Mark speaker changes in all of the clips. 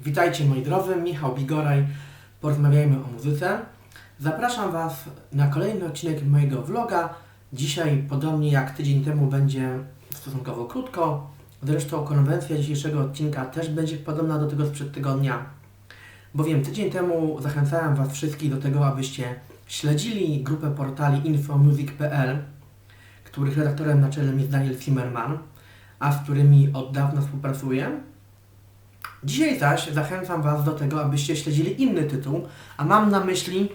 Speaker 1: Witajcie moi drodzy, Michał Bigoraj, porozmawiajmy o muzyce. Zapraszam Was na kolejny odcinek mojego vloga. Dzisiaj, podobnie jak tydzień temu, będzie stosunkowo krótko. Zresztą konwencja dzisiejszego odcinka też będzie podobna do tego sprzed tygodnia. Bowiem tydzień temu zachęcałem Was wszystkich do tego, abyście śledzili grupę portali infomusic.pl, których redaktorem naczelnym jest Daniel Zimmerman, a z którymi od dawna współpracuję. Dzisiaj zaś zachęcam Was do tego, abyście śledzili inny tytuł, a mam na myśli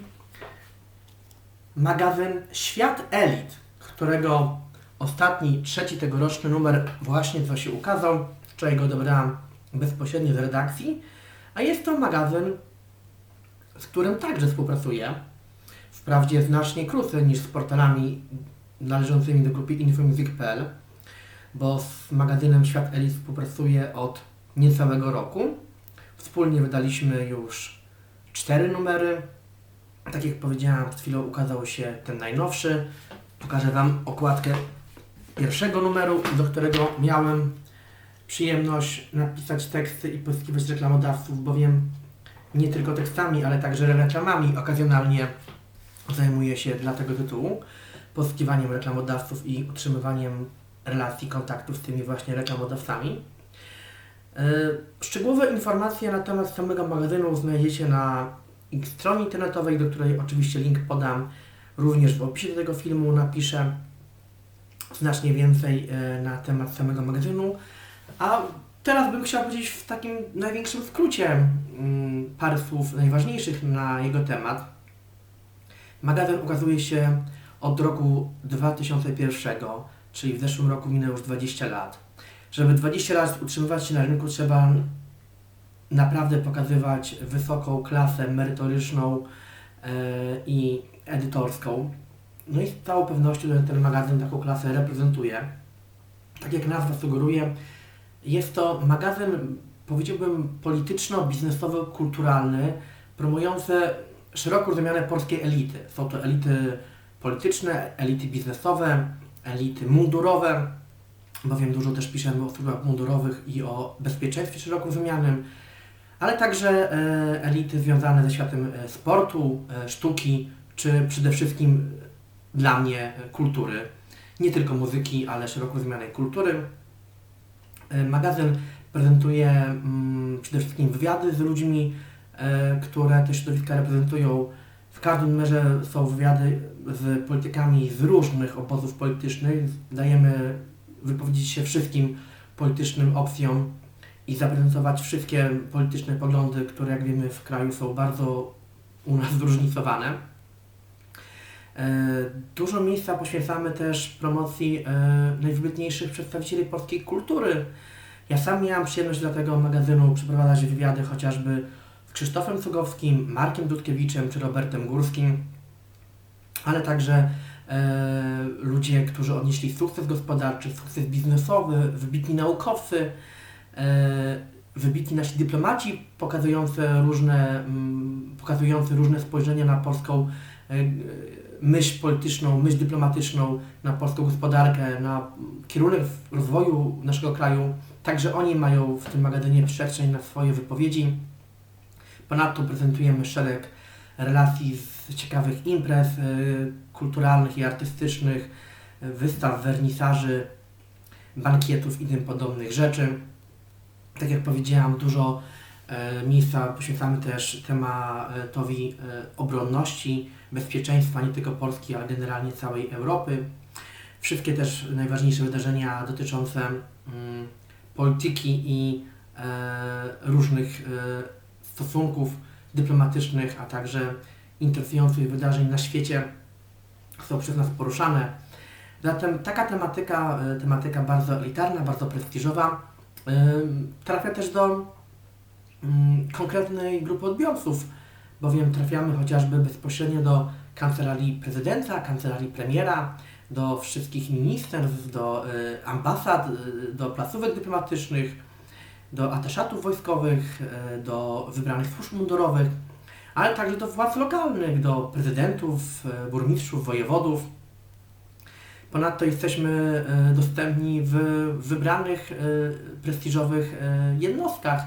Speaker 1: magazyn Świat Elit, którego ostatni, trzeci tegoroczny numer właśnie co się ukazał. Wczoraj go odebrałam bezpośrednio z redakcji, a jest to magazyn, z którym także współpracuję. Wprawdzie znacznie krócej niż z portalami należącymi do grupy infomusic.pl, bo z magazynem Świat Elit współpracuję od niecałego roku. Wspólnie wydaliśmy już cztery numery. Tak jak powiedziałam, przed chwilą ukazał się ten najnowszy. Pokażę Wam okładkę pierwszego numeru, do którego miałem przyjemność napisać teksty i pozyskiwać reklamodawców, bowiem nie tylko tekstami, ale także reklamami okazjonalnie zajmuję się dla tego tytułu, pozyskiwaniem reklamodawców i utrzymywaniem relacji, kontaktów z tymi właśnie reklamodawcami. E, Szczegółowe informacje na temat samego magazynu znajdziecie na ich stronie internetowej, do której oczywiście link podam również w opisie tego filmu. Napiszę znacznie więcej e, na temat samego magazynu. A teraz bym chciał powiedzieć w takim największym skrócie mm, parę słów najważniejszych na jego temat. Magazyn ukazuje się od roku 2001, czyli w zeszłym roku minęło już 20 lat. Żeby 20 lat utrzymywać się na rynku, trzeba naprawdę pokazywać wysoką klasę merytoryczną e, i edytorską. No i z całą pewnością ten, ten magazyn taką klasę reprezentuje. Tak jak nazwa sugeruje, jest to magazyn, powiedziałbym, polityczno-biznesowo-kulturalny, promujący szeroko rozumiane polskie elity. Są to elity polityczne, elity biznesowe, elity mundurowe, bowiem dużo też piszemy o służbach mundurowych i o bezpieczeństwie szeroko rozumianym, ale także e, elity związane ze światem e, sportu, e, sztuki, czy przede wszystkim dla mnie kultury. Nie tylko muzyki, ale szeroko rozumianej kultury. Magazyn prezentuje mm, przede wszystkim wywiady z ludźmi, które te środowiska reprezentują. W każdym numerze są wywiady z politykami z różnych obozów politycznych. Dajemy wypowiedzieć się wszystkim politycznym opcjom i zaprezentować wszystkie polityczne poglądy, które jak wiemy w kraju są bardzo u nas zróżnicowane. E, Dużo miejsca poświęcamy też promocji e, najwybitniejszych przedstawicieli polskiej kultury. Ja sam miałam przyjemność dla tego magazynu przeprowadzać wywiady chociażby z Krzysztofem Cugowskim, Markiem Dudkiewiczem czy Robertem Górskim, ale także ludzie, którzy odnieśli sukces gospodarczy, sukces biznesowy, wybitni naukowcy, e, wybitni nasi dyplomaci pokazujący różne, mm, pokazujący różne spojrzenia na polską e, myśl polityczną, myśl dyplomatyczną, na polską gospodarkę, na kierunek rozwoju naszego kraju. Także oni mają w tym magazynie przestrzeń na swoje wypowiedzi. Ponadto prezentujemy szereg relacji z ciekawych imprez y, kulturalnych i artystycznych, wystaw, wernisaży, bankietów i tym podobnych rzeczy. Tak jak powiedziałam, dużo e, miejsca poświęcamy też tematowi e, obronności, bezpieczeństwa nie tylko Polski, ale generalnie całej Europy. Wszystkie też najważniejsze wydarzenia dotyczące mm, polityki i e, różnych stosunków dyplomatycznych, a także interesujących wydarzeń na świecie są przez nas poruszane. Zatem taka tematyka, e, tematyka bardzo elitarna, bardzo prestiżowa, e, trafia też do mm, konkretnej grupy odbiorców, bowiem trafiamy chociażby bezpośrednio do kancelarii prezydenta, kancelarii premiera, do wszystkich ministerstw, do y, ambasad, do placówek dyplomatycznych, do ataszatów wojskowych, y, do wybranych służb mundurowych, ale także do władz lokalnych, do prezydentów, y, burmistrzów, wojewodów. Ponadto jesteśmy y, dostępni w wybranych prestiżowych jednostkach,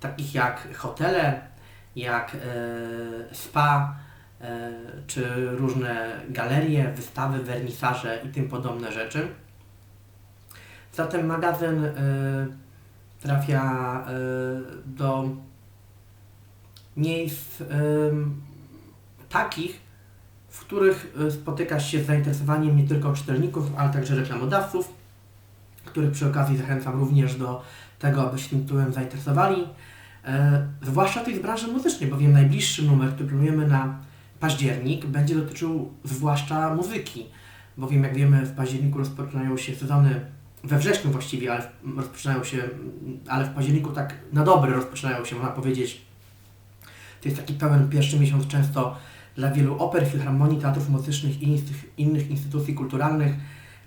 Speaker 1: takich jak hotele, jak e, spa, e, czy różne galerie, wystawy, wernisaże i tym podobne rzeczy. Zatem magazyn e, trafia e, do miejsc takich, w których e, spotykasz się z zainteresowaniem nie tylko czytelników, ale także reklamodawców, których przy okazji zachęcam również do tego, aby się tym tytułem zainteresowali. E, zwłaszcza tych z branży muzycznej, bowiem najbliższy numer, który planujemy na październik, będzie dotyczył zwłaszcza muzyki, bowiem jak wiemy w październiku rozpoczynają się sezony, we wrześniu właściwie, ale rozpoczynają się, ale w październiku tak na dobre rozpoczynają się, można powiedzieć. To jest taki pełen pierwszy miesiąc często dla wielu oper, filharmonii, teatrów muzycznych i innych- instytucji kulturalnych,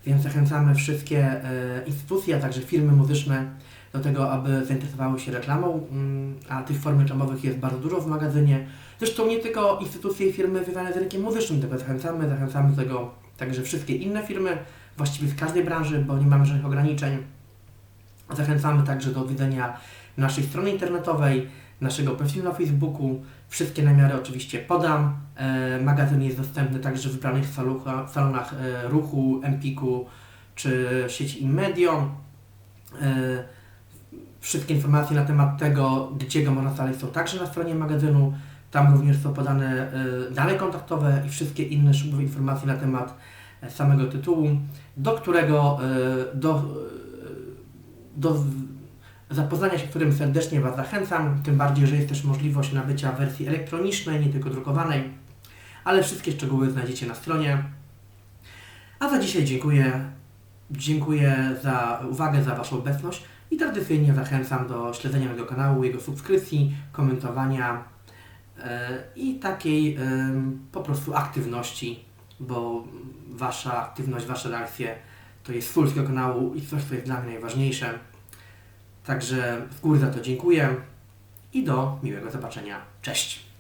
Speaker 1: więc zachęcamy wszystkie e, instytucje, a także firmy muzyczne do tego, aby zainteresowały się reklamą, mm, a tych form reklamowych jest bardzo dużo w magazynie. Zresztą nie tylko instytucje i firmy związane z rynkiem muzycznym tego zachęcamy, zachęcamy do tego także wszystkie inne firmy, właściwie z każdej branży, bo nie mamy żadnych ograniczeń. Zachęcamy także do odwiedzenia naszej strony internetowej, naszego profilu na Facebooku. Wszystkie namiary oczywiście podam. E, magazyn jest dostępny także w wybranych salucha, salonach e, ruchu, Empiku czy sieci Inmedio. E, wszystkie informacje na temat tego, gdzie go można znaleźć są także na stronie magazynu. Tam również są podane dane kontaktowe i wszystkie inne szczegółowe informacje na temat samego tytułu, do którego e, do, e, do zapoznania się, którym serdecznie Was zachęcam, tym bardziej, że jest też możliwość nabycia wersji elektronicznej, nie tylko drukowanej, ale wszystkie szczegóły znajdziecie na stronie. A za dzisiaj dziękuję. Dziękuję za uwagę, za Waszą obecność i tradycyjnie zachęcam do śledzenia mojego kanału, jego subskrypcji, komentowania e, i takiej em, po prostu aktywności, bo Wasza aktywność, Wasze reakcje to jest sól tego kanału i coś, co jest dla mnie najważniejsze. Także w góry za to dziękuję i do miłego zobaczenia. Cześć!